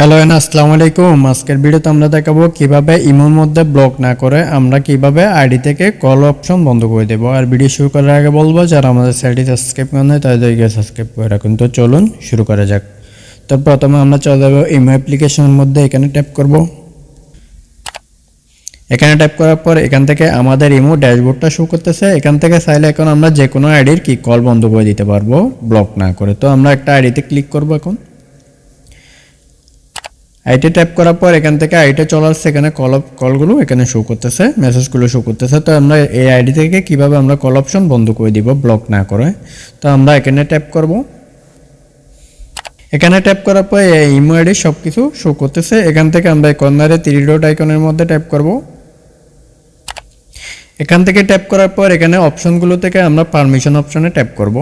Hello N আসসালামু আলাইকুম। আজকের ভিডিওতে আমরা দেখাবো কীভাবে ইমোর মধ্যে ব্লক না করে আমরা কীভাবে আইডি থেকে কল অপশন বন্ধ করে দেবো। আর ভিডিও শুরু করার আগে বলব, যারা আমাদের চ্যানেলটি সাবস্ক্রাইব করেন তাদেরকে সাবস্ক্রাইব করে রাখুন। তো চলুন শুরু করা যাক। তো প্রথমে আমরা চলে যাব ইমো অ্যাপ্লিকেশনের মধ্যে, এখানে ট্যাপ করব। এখানে ট্যাপ করার পর এখান থেকে আমাদের ইমো ড্যাশবোর্ডটা শো করতেছে। এখান থেকে চাইলে এখন আমরা যে কোনো আইডির কি কল বন্ধ করে দিতে পারব ব্লক না করে। তো আমরা একটা আইডিতে ক্লিক করব এখন। আইটি ট্যাপ করার পর এখান থেকে আইটে চলে আসছে, এখানে কল কলগুলো এখানে শো করতেছে মেসেজগুলো শো করতেছে। তো আমরা এই আইডি থেকে কীভাবে আমরা কল অপশন বন্ধ করে দিব ব্লক না করে? তো আমরা এখানে ট্যাপ করব। এখানে ট্যাপ করার পর এই ইমো আইডি সব কিছু শো করতেছে। এখান থেকে আমরা কর্নারে থ্রি ডট আইকনের মধ্যে ট্যাপ করব। এখান থেকে ট্যাপ করার পর এখানে অপশনগুলো থেকে আমরা পারমিশন অপশনে ট্যাপ করব।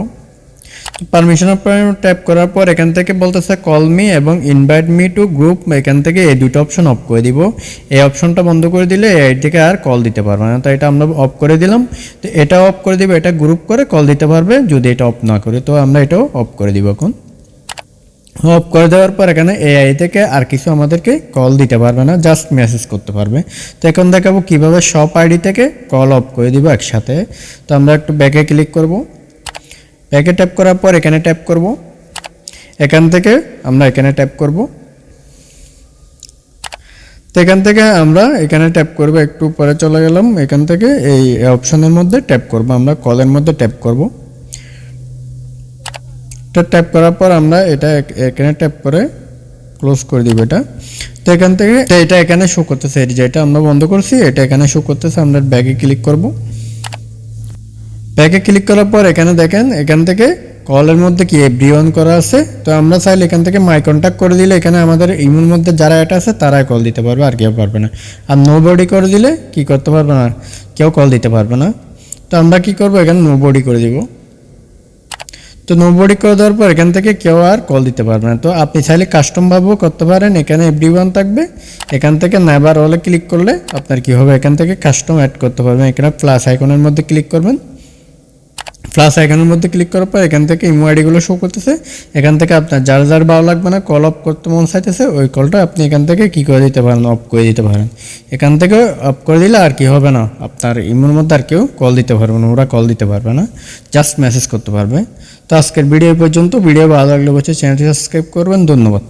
পারমিশন অপশন ট্যাপ করার পর এখান থেকে বলতেছে কল মি এবং ইনভাইট মি টু গ্রুপ এখান থেকে এই দুটো অপশন অফ করে দিব। এই অপশনটা বন্ধ করে দিলে এই থেকে আর কল দিতে পারবে না। তো এটা আমরা অফ করে দিলাম। তো এটা অফ করে দিব, এটা গ্রুপ করে কল দিতে পারবে, যদি এটা অফ না করে। তো আমরা এটাও অফ করে দিব এখন। অফ করে দেওয়ার পর এখানে এআই থেকে আর কিছু আমাদেরকে কল দিতে পারবে না জাস্ট মেসেজ করতে পারবে। তো এখন দেখাবো কীভাবে সব আইডি থেকে কল অফ করে দিব একসাথে। তো আমরা একটু ব্যাকে ক্লিক করব। ব্যাকে ট্যাপ করার পর এখানে ট্যাপ করব। এখান থেকে আমরা এখানে ট্যাপ করব। তো এখান থেকে আমরা এখানে ট্যাপ করব, একটু পরে চলে গেলাম। এখান থেকে এই অপশনের মধ্যে ট্যাপ করব, আমরা কলের মধ্যে ট্যাপ করব। এটা ট্যাপ করার পর আমরা এটা এখানে ট্যাপ করে ক্লোজ করে দিব এটা। তো এখান থেকে এটা এখানে শো করতেছে যেটা আমরা বন্ধ করছি, এটা এখানে শো করতেছে, আমরা ব্যাগে ক্লিক করব। ব্যাগে ক্লিক করার পর এখানে দেখেন, এখান থেকে কলের মধ্যে কি এভরি অন করা আছে, তো আমরা চাইলে এখান থেকে মাই কন্ট্যাক্ট করে দিলে এখানে আমাদের ইমোর মধ্যে যারা এটা আছে তারাই কল দিতে পারবে, আর কেউ পারবে না। আর নো বডি করে দিলে কি করতে পারবে না, কেউ কল দিতে পারবে না। তো আমরা কি করব, এখানে নো বডি করে দিব। তো নো বডি করে দেওয়ার পর এখান থেকে কেউ আর কল দিতে পারবে না। তো আপনি চাইলে কাস্টম ভাবেও করতে পারেন, এখানে এভরি ওয়ান থাকবে। এখান থেকে নেবার অলে ক্লিক করলে আপনার কি হবে, এখান থেকে কাস্টম অ্যাড করতে পারবেন। এখানে প্লাস আইকনের মধ্যে ক্লিক করবেন। প্লাস আইকনের মধ্যে ক্লিক করার পর এখান থেকে ইমো আইডিগুলো শো করতেছে। এখান থেকে আপনার যার যার ভালো লাগবে না কল অফ করতে মন চাইতেছে, ওই কলটা আপনি এখান থেকে কি করে দিতে পারেন অফ করে দিতে পারেন। এখান থেকে অফ করে দিলে আর কি হবে না, আপনার ইমোর মধ্যে আর কেউ কল দিতে পারবে না, ওরা কল দিতে পারবে না জাস্ট মেসেজ করতে পারবে। তো আজকের ভিডিও পর্যন্ত ভিডিও ভালো লাগলে বলছে চ্যানেলটি সাবস্ক্রাইব করবেন, ধন্যবাদ।